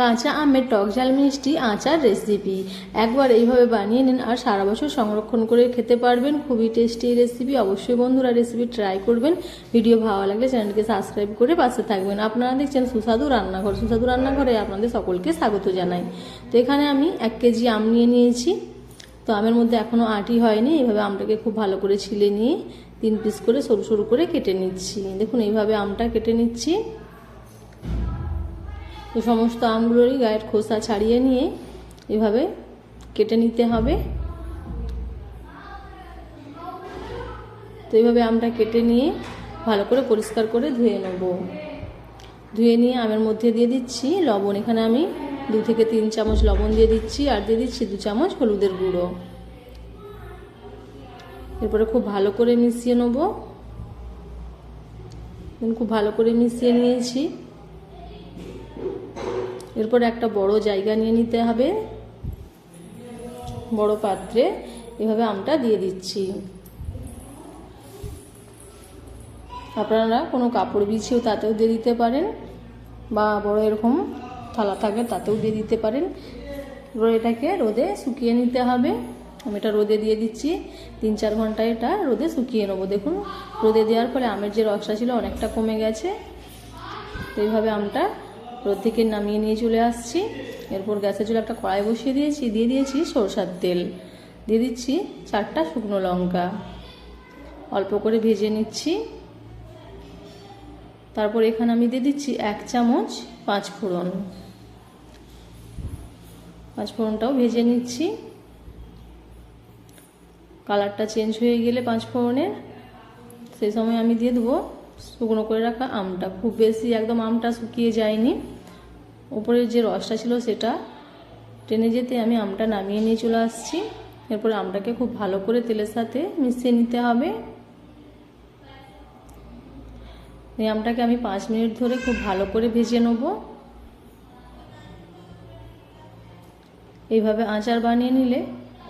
কাঁচা আমের টক ঝাল মিষ্টি, আচার রেসিপি একবার এইভাবে বানিয়ে নিন আর সারা বছর সংরক্ষণ করে খেতে পারবেন। খুবই টেস্টি রেসিপি অবশ্যই বন্ধুরা রেসিপি ট্রাই করবেন। ভিডিও ভালো লাগলে চ্যানেলকে সাবস্ক্রাইব করে পাশে থাকবেন। আপনারা দেখছেন সুস্বাদু রান্নাঘর। সুস্বাদু রান্নাঘরে আপনাদের সকলকে স্বাগত জানাই। তো এখানে আমি এক কেজি আম নিয়ে নিয়েছি। তো আমের মধ্যে এখনও আটি হয়নি। এইভাবে আমটাকে খুব ভালো করে ছিলে নিয়ে তিন পিস করে সরু সরু করে কেটে নিচ্ছি। দেখুন, এইভাবে আমটা কেটে নিচ্ছি। তো সমস্ত আমগুলোরই গায়ের খোসা ছাড়িয়ে নিয়ে এভাবে কেটে নিতে হবে। তো এইভাবে আমটা কেটে নিয়ে ভালো করে পরিষ্কার করে ধুয়ে নেব। ধুয়ে নিয়ে আমের মধ্যে দিয়ে দিচ্ছি লবণ। এখানে আমি দু থেকে তিন চামচ লবণ দিয়ে দিচ্ছি আর দিয়ে দিচ্ছি দু চামচ হলুদের গুঁড়ো। এরপরে খুব ভালো করে মিশিয়ে নেব। খুব ভালো করে মিশিয়ে নিয়েছি। এরপর একটা বড় জায়গা নিয়ে নিতে হবে। বড় পাত্রে এভাবে আমটা দিয়ে দিচ্ছি। আপনারা কোনো কাপড় বিছিয়েও তাতেও দিয়ে দিতে পারেন বা বড় এরকম থালা থাকলে তাতেও দিয়ে দিতে পারেন। এটাকে রোদে শুকিয়ে নিতে হবে। আমি এটা রোদে দিয়ে দিচ্ছি। তিন চার ঘণ্টা এটা রোদে শুকিয়ে নেব। দেখুন, রোদে দেওয়ার ফলে আমের যে রসটা ছিল অনেকটা কমে গেছে। তো এইভাবে আমটা রোদ থেকে নামিয়ে নিয়ে চলে আসছি। এরপর গ্যাসের চুলে একটা কড়াই বসিয়ে দিয়েছি, দিয়ে দিয়েছি সরষার তেল। দিয়ে দিচ্ছি চারটা শুকনো লঙ্কা। অল্প করে ভেজে নিচ্ছি। তারপর এখানে আমি দিয়ে দিচ্ছি এক চামচ পাঁচ ফোড়ন পাঁচ ফোড়নটাও ভেজে নিচ্ছি। কালারটা চেঞ্জ হয়ে গেলে পাঁচ ফোড়নের সেই সময় আমি দিয়ে দেবো শুকনো করে রাখা আমটা। খুব বেশি একদম আমটা শুকিয়ে যায়নি। উপরের যে রসটা ছিল সেটা টেনে যেতে আমি আমটা নামিয়ে নিয়ে চলে আসছি। এরপরে আমটাকে খুব ভালো করে তেলের সাথে মিশিয়ে নিতে হবে। এই আমটাকে আমি পাঁচ মিনিট ধরে খুব ভালো করে ভেজে নেব। এইভাবে আচার বানিয়ে নিলে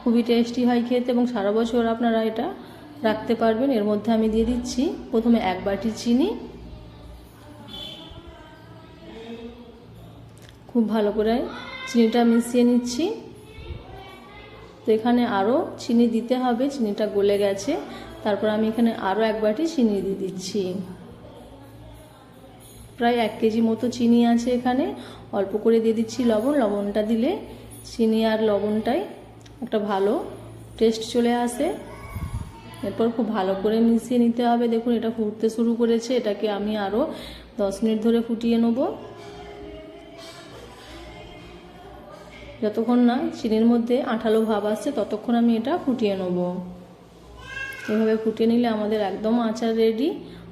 খুবই টেস্টি হয় খেতে এবং সারা বছর আপনারা এটা রাখতে পারবেন। এর মধ্যে আমি দিয়ে দিচ্ছি প্রথমে এক বাটি চিনি। খুব ভালো করে চিনিটা মিশিয়ে নিচ্ছি। তো এখানে আরও চিনি দিতে হবে, চিনিটা গলে গেছে। তারপর আমি এখানে আরও এক বাটি চিনি দিয়ে দিচ্ছি। প্রায় এক কেজি মতো চিনি আছে এখানে। অল্প করে দিয়ে দিচ্ছি লবণ। লবণটা দিলে চিনি আর লবণটাই একটা ভালো টেস্ট চলে আসে। এরপর খুব ভালো করে মিশিয়ে নিতে হবে। দেখুন, এটা ফুটতে শুরু করেছে। এটাকে আমি আরও দশ মিনিট ধরে ফুটিয়ে নেব। যতক্ষণ না চিনির মধ্যে আঠালো ভাব আসছে, ততক্ষণ আমি এটা ফুটিয়ে নেব। এভাবে ফুটিয়ে নিলে আমাদের একদম আচার রেডি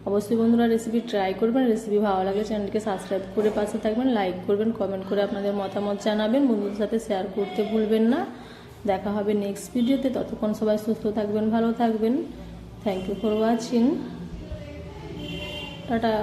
অবশ্যই বন্ধুরা রেসিপি ট্রাই করবেন। রেসিপি ভালো লাগে চ্যানেলকে সাবস্ক্রাইব করে পাশে থাকবেন লাইক করবেন কমেন্ট করে আপনাদের মতামত জানাবেন। বন্ধুদের সাথে শেয়ার করতে ভুলবেন না। দেখা হবে নেক্সট ভিডিওতে ততক্ষণ সবাই সুস্থ থাকবেন, ভালো থাকবেন। Thank you for watching tata.